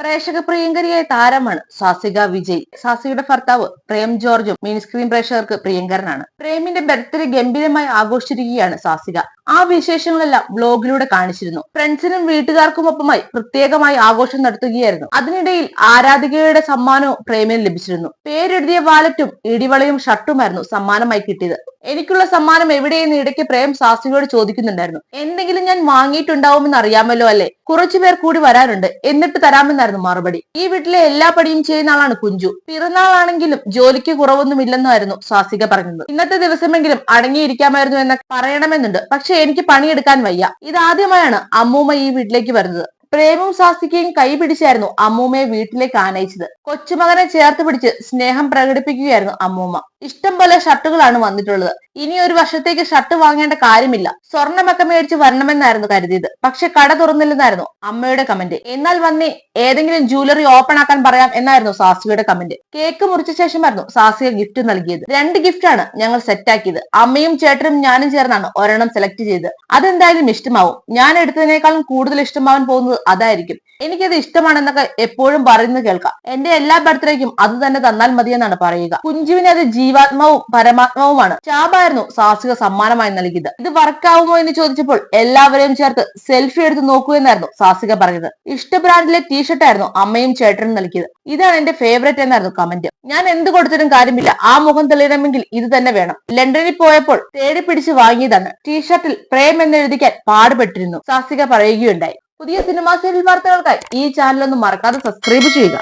പ്രേക്ഷക പ്രിയങ്കരിയായ താരമാണ് സാസിക വിജയ്. സാസികയുടെ ഭർത്താവ് പ്രേം ജോർജും മിനി സ്ക്രീൻ പ്രേക്ഷകർക്ക് പ്രിയങ്കരനാണ്. പ്രേമിന്റെ ബർത്ത്ഡേ ഗംഭീരമായി ആഘോഷിച്ചിരിക്കുകയാണ് സാസിക. ആ വിശേഷങ്ങളെല്ലാം ബ്ലോഗിലൂടെ കാണിച്ചിരുന്നു. ഫ്രണ്ട്സിനും വീട്ടുകാർക്കുമൊപ്പമായി പ്രത്യേകമായി ആഘോഷം നടത്തുകയായിരുന്നു. അതിനിടയിൽ ആരാധികയുടെ സമ്മാനവും പ്രേമിന് ലഭിച്ചിരുന്നു. പേരെഴുതിയ വാലറ്റും ഇടിവളയും ഷർട്ടുമായിരുന്നു സമ്മാനമായി കിട്ടിയത്. എനിക്കുള്ള സമ്മാനം എവിടെയെന്ന് ഇടയ്ക്ക് പ്രേം സാസികയോട് ചോദിക്കുന്നുണ്ടായിരുന്നു. എന്തെങ്കിലും ഞാൻ വാങ്ങിയിട്ടുണ്ടാവുമെന്ന് അറിയാമല്ലോ അല്ലെ? കുറച്ചു പേർ കൂടി വരാനുണ്ട്. എന്നിട്ട് തരാമെന്നായിരുന്നു മറുപടി. ഈ വീട്ടിലെ എല്ലാ പണിയും ചെയ്യുന്ന ആളാണ് കുഞ്ചു. പിറന്നാളാണെങ്കിലും ജോലിക്ക് കുറവൊന്നുമില്ലെന്നായിരുന്നു സാസിക പറഞ്ഞത്. ഇന്നത്തെ ദിവസമെങ്കിലും അടങ്ങിയിരിക്കാമായിരുന്നു എന്ന് പറയണമെന്നുണ്ട്. പക്ഷെ എനിക്ക് പണിയെടുക്കാൻ വയ്യ. ഇതാദ്യമായാണ് അമ്മൂമ്മ ഈ വീട്ടിലേക്ക് വരുന്നത്. പ്രേമും സാസികയും കൈപിടിച്ചായിരുന്നു അമ്മൂമ്മയെ വീട്ടിലേക്ക് ആനയിച്ചത്. കൊച്ചുമകനെ ചേർത്ത് പിടിച്ച് സ്നേഹം പ്രകടിപ്പിക്കുകയായിരുന്നു അമ്മൂമ്മ. ഇഷ്ടം പോലെ ഷർട്ടുകളാണ് വന്നിട്ടുള്ളത്. ഇനി ഒരു വർഷത്തേക്ക് ഷർട്ട് വാങ്ങേണ്ട കാര്യമില്ല. സ്വർണമൊക്കെ മേടിച്ച് വരണമെന്നായിരുന്നു കരുതിയത്. പക്ഷെ കട തുറന്നില്ലെന്നായിരുന്നു അമ്മയുടെ കമന്റ് എന്നാൽ വന്നി ഏതെങ്കിലും ജ്വല്ലറി ഓപ്പൺ ആക്കാൻ പറയാം എന്നായിരുന്നു സാസികയുടെ കമന്റ് കേക്ക് മുറിച്ച ശേഷമായിരുന്നു സാസിക ഗിഫ്റ്റ് നൽകിയത്. രണ്ട് ഗിഫ്റ്റാണ് ഞങ്ങൾ സെറ്റാക്കിയത് അമ്മയും ചേട്ടനും ഞാനും ചേർന്നാണ് ഒരെണ്ണം സെലക്ട് ചെയ്ത് അതെന്തായാലും ഇഷ്ടമാവും. ഞാൻ എടുത്തതിനേക്കാളും കൂടുതൽ ഇഷ്ടമാവാൻ പോകുന്നത് അതായിരിക്കും. എനിക്കത് ഇഷ്ടമാണെന്നൊക്കെ എപ്പോഴും പറയുന്നത് കേൾക്കാം. എന്റെ എല്ലാ ബർത്ത്ഡേക്കും അത് തന്നെ തന്നാൽ മതിയെന്നാണ് പറയുക. കുഞ്ചുവിനെ അത് ജീവാത്മാവും പരമാത്മാവുമാണ്. ചാബായിരുന്നു സാഹസിക സമ്മാനമായി നൽകിയത്. ഇത് വർക്കാവുമോ എന്ന് ചോദിച്ചപ്പോൾ എല്ലാവരെയും ചേർത്ത് സെൽഫി എടുത്ത് നോക്കൂ എന്നായിരുന്നു സാഹസിക പറഞ്ഞത്. ഇഷ്ട ബ്രാൻഡിലെ ടീഷർട്ടായിരുന്നു അമ്മയും ചേട്ടനും നൽകിയത്. ഇതാണ് എന്റെ ഫേവറേറ്റ് എന്നായിരുന്നു കമന്റ് ഞാൻ എന്ത് കൊടുത്തിട്ടും കാര്യമില്ല. ആ മുഖം തെളിയണമെങ്കിൽ ഇത് തന്നെ വേണം. ലണ്ടനിൽ പോയപ്പോൾ തേടി പിടിച്ച് വാങ്ങിയതാണ്. ടീഷർട്ടിൽ പ്രേം എന്നെഴുതിക്കാൻ പാടുപെട്ടിരുന്നു. സാഹസിക പറയുകയുണ്ടായി. പുതിയ സിനിമാ സീരിയൽ വാർത്തകൾക്കായി ഈ ചാനൽ ഒന്ന് മറക്കാതെ സബ്സ്ക്രൈബ് ചെയ്യുക.